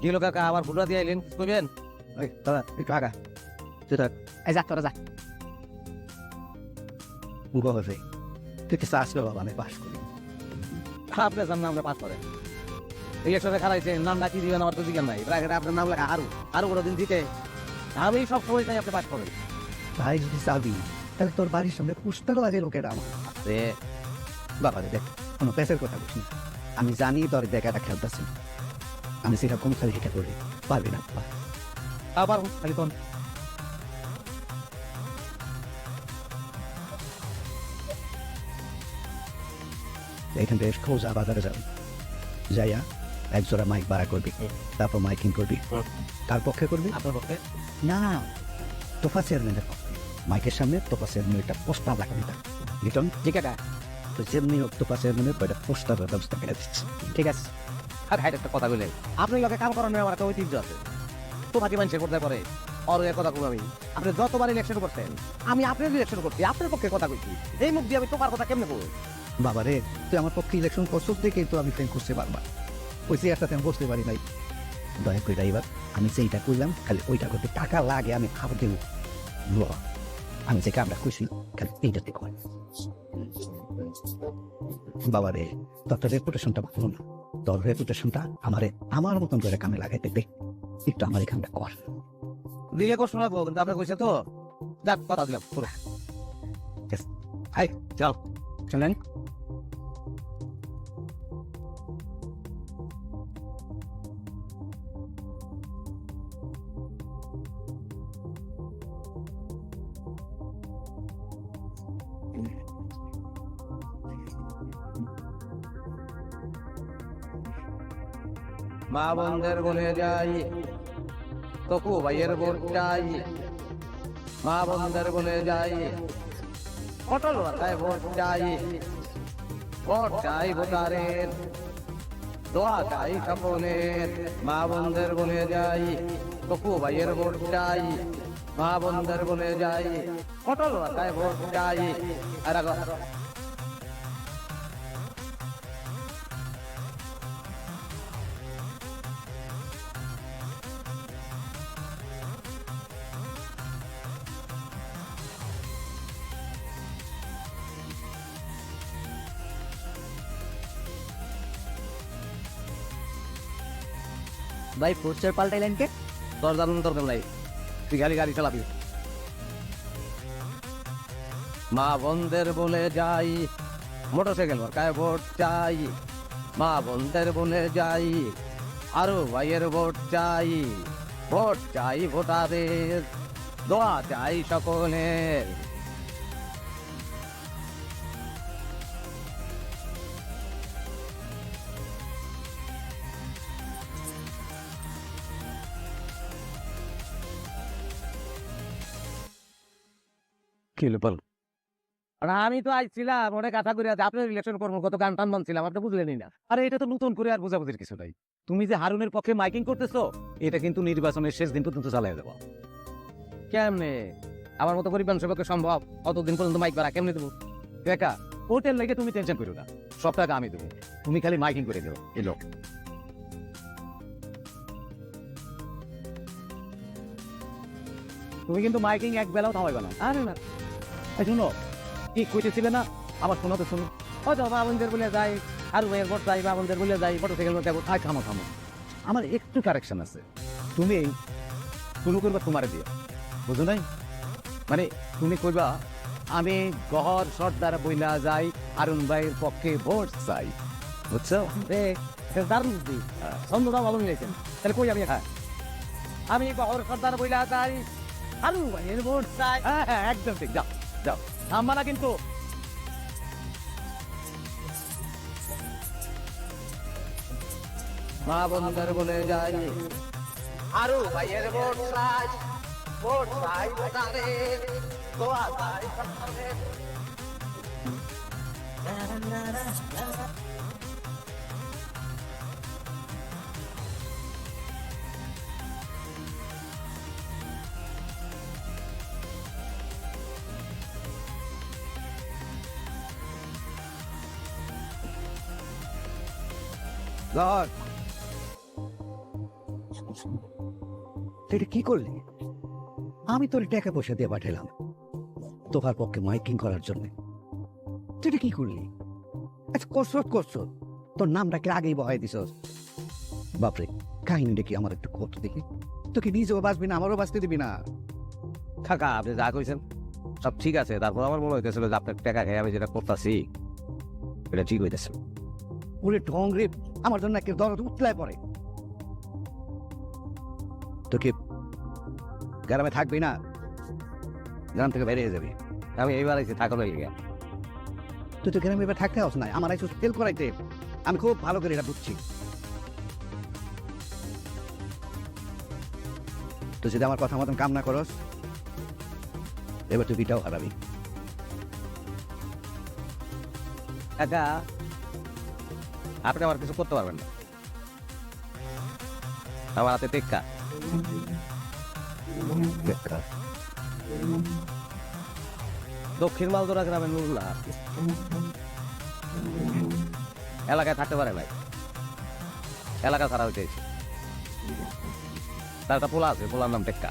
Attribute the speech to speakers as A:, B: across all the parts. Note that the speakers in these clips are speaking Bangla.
A: কি হলো কাকা আবার ফুটা দিয়ে আইলেন। কইবেন
B: ওই দাদা একটু আগা তুই থাক।
C: এই যা তোরা যা।
B: উগো হয়ে তুই কিছু আসলে বাবা আমি পাস করি।
A: আপনি জান না আমরা পাস করেন ইলেকশনে খারাইছে নাম ডাকি দিবেন আমার তো দিকেন নাই। ব্রাকেটে আপনার নাম লেখা আরও। আরও বড় দিন দিতে আমি সব সময় চাই আপনি পাস করেন
B: ভাই যদি চাবি তাহলে তোর বাড়ির সামনে পুস্তক লাগে লোকেরা আমার। বাবা রে দেখ কোনো পেসের কথা বুঝি আমি জানি তোর দেখাটা খেলতেছি। আমি সেটা কম খালি করি। পারবি না
A: আবার খালি কোন
B: এইখান থেকে খোঁজা বাজারে যাবি। যাইয়া এক জোড়া মাইক ভাড়া করবি। তারপর মাইকিং করবি। তার পক্ষে করবি?
A: আপনার পক্ষে?
B: না না তোফা চেয়ারম্যানের পক্ষে। মাইকের সামনে তোফা চেয়ারম্যানের একটা পোস্টার লাগাবি তার লিটন?
A: ঠিক আছে।
B: তো যেমনি তোফা চেয়ারম্যানের একটা পোস্টারের ব্যবস্থা করে দিচ্ছি।
A: ঠিক আছে। আর হাইট একটা কথা বলে আপনি লোকে কাম করানোর আমার একটা ঐতিহ্য আছে। তোমাকে মানুষের করতে পারে আর এর কথা আমি। আপনি যতবার ইলেকশন করছেন, আমি আপনার ইলেকশন করছি, আপনার পক্ষে কথা কইছি। এই মুখ দিয়ে আমি তোমার কথা কেমনে বলব?
B: বাবা রে, তুই আমার পক্ষে ইলেকশন করছিস দেখেই তো আমি ফ্রেম করতে পারবা। ওই চেয়ারটাতে আমি বসতে পারি নাই। দয়া করে এবার আমি যেইটা করলাম খালি ওইটা করতে টাকা লাগে, আমি খাবার দেবো। আমি যে কামটা করছি, খালি এইটাতে কর। বাবা রে, তোর রেপুটেশনটা ভালো না। তোর রেপুটেশনটা আমারে আমার মতন করে কামে লাগাইতে দে একটু আমার এখানটা কর।
A: দিলে কষ্ট লাগবো কিন্তু আপনার কইছে তো। যাক কথা দিলাম পুরো. হাই চল
B: চলেন।
A: মা বন্ধের বলে যাই তকু ভাইয়ের বোন চাই। মা বন্ধের বলে যাই, পটল মাথায় ভোট চাই। ভোট চাই ভোটারের, দোয়া চাই সকলের। মা বন্ধের বলে যাই তকু ভাইয়ের ভোট চাই। মা বন্ধের বলে যাই, পটল মাথায় ভোট চাই। আর
C: ভাই পোস্টার পাল্টাইলেন কে?
A: তোর জানুন দরকার নাই। তুই গাড়ি গাড়ি চালাবি। মা বন্ধের বলে যাই মোটর সাইকেল মার্কায় ভোট চাই। মা বন্ধের বলে যাই, আরও ভাইয়ের ভোট চাই। ভোট চাই ভোটারের দোয়া চাই সকলের। কি বল? আর আমি তো আইছিলাম অনেক কথা করে আছে আপনার ইলেকশন করব কত গান টান বানছিলাম আপনি বুঝলেনই না। আরে এটা তো নতুন করে আর বোঝাবুঝির কিছু নাই। তুমি যে হারুনের পক্ষে মাইকিং করতেছো এটা কিন্তু নির্বাচনের শেষ দিন পর্যন্ত চালাই দেবো। কেমনে? আমার মতো গরিব মানুষের পক্ষে সম্ভব? অতদিন পর্যন্ত মাইক বাড়া কেমনে দেবো? একা হোটেল লেগে তুমি টেনশন করো না। সব টাকা আমি দেবো। তুমি খালি মাইকিং করে দেবো এলো তুমি কিন্তু মাইকিং এক বেলাও থামাইবে না। আরে না। শুনো কি কইতেছিলে না? আমার শোনো তো শুনো। হয়তো বাবনদের বলে যাই আর মেয়ের বট যাই বাবনদের বলে যাই মোটর সাইকেল মধ্যে আয় থামো থামো। আমার একটু কারেকশন আছে। তুমি শুরু করবা তোমার দিয়ে। বুঝো নাই? মানে তুমি কইবা আমি গহর সর্দার বইলা যাই আরুণ ভাইয়ের পক্ষে ভোট চাই। বুঝছ? দারুণ বুদ্ধি। ছন্দটা ভালো মিলেছেন তাহলে কই আমি হ্যাঁ। আমি গহর সর্দার বইলা যাই আরুণ ভাইয়ের ভোট চাই। হ্যাঁ হ্যাঁ একদম ঠিক। যাও। যাও থামবা না কিন্তু মা বন্ধের বলে যাই আরও ভাইয়ের ভোট সাজ ভোট ভাই ভোটারে দোয়া চাই সরকারের। ধর
B: এটা কি করলি? আমি তোর টাকা পয়সা দিয়ে পাঠালাম। তোহার পক্ষে মাইকিং করার জন্য। তুই এটা কি করলি? আচ্ছা কসরত কসরত তোর নামটাকে আগেই বহাই দিছস? বাপরে কাহিনীটা কি আমার একটু কত দেখি। তোকে নিজেও বাঁচবি না আমারও বাঁচতে দিবি না?
A: কাকা আপনি যা কইছেন সব ঠিক আছে। তারপর আমার মনে হইতেছিল যে আপনার টাকা খেয়ে আমি যেটা করতেছি এটা ঠিক হইতেছে।
B: ওরে ঢং রে আমার জন্য একটা দরদ উতলায় পড়ে। তোকে গ্রামে থাকবি না? গ্রাম থেকে বেরিয়ে যাবি।
A: আমি এইবার আইছি থাকানো হয়ে গেল
B: তুই তো গ্রামে এবার থাকতে হস নাই আমার আইসো তেল করাইতে আমি খুব ভালো করে এটা বুঝছি। তুই যদি আমার কথা মতন কাম না করস, এবার তুই বিটাও হারাবি
A: কাকা আপনি আমার কিছু করতে পারবেন না। আমার হাতে টেক্কা। দক্ষিণ মালদোরা গ্রামের নুরুল্লাহ এলাকায় থাকতে পারে নাই। এলাকা ছাড়া হইতেছে তার একটা পোলা আছে পোলার নাম টেক্কা।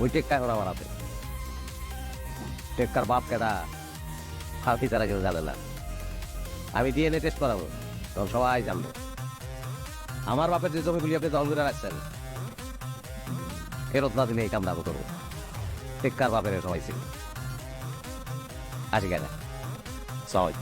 A: ওই টেক্কা এখন আমার হাতে। টেক্কার বাপ কেটা তারা কেউ জানে না। আমি ডিএনএ টেস্ট করাবো। তখন সবাই জানব। আমার বাপের যে জমিগুলি আপনি দল করে রাখছেন, ফেরত না দিলে এই কামনা করব। টেক্কার বাপের সবাই ছিল। আসি কেন সবাই।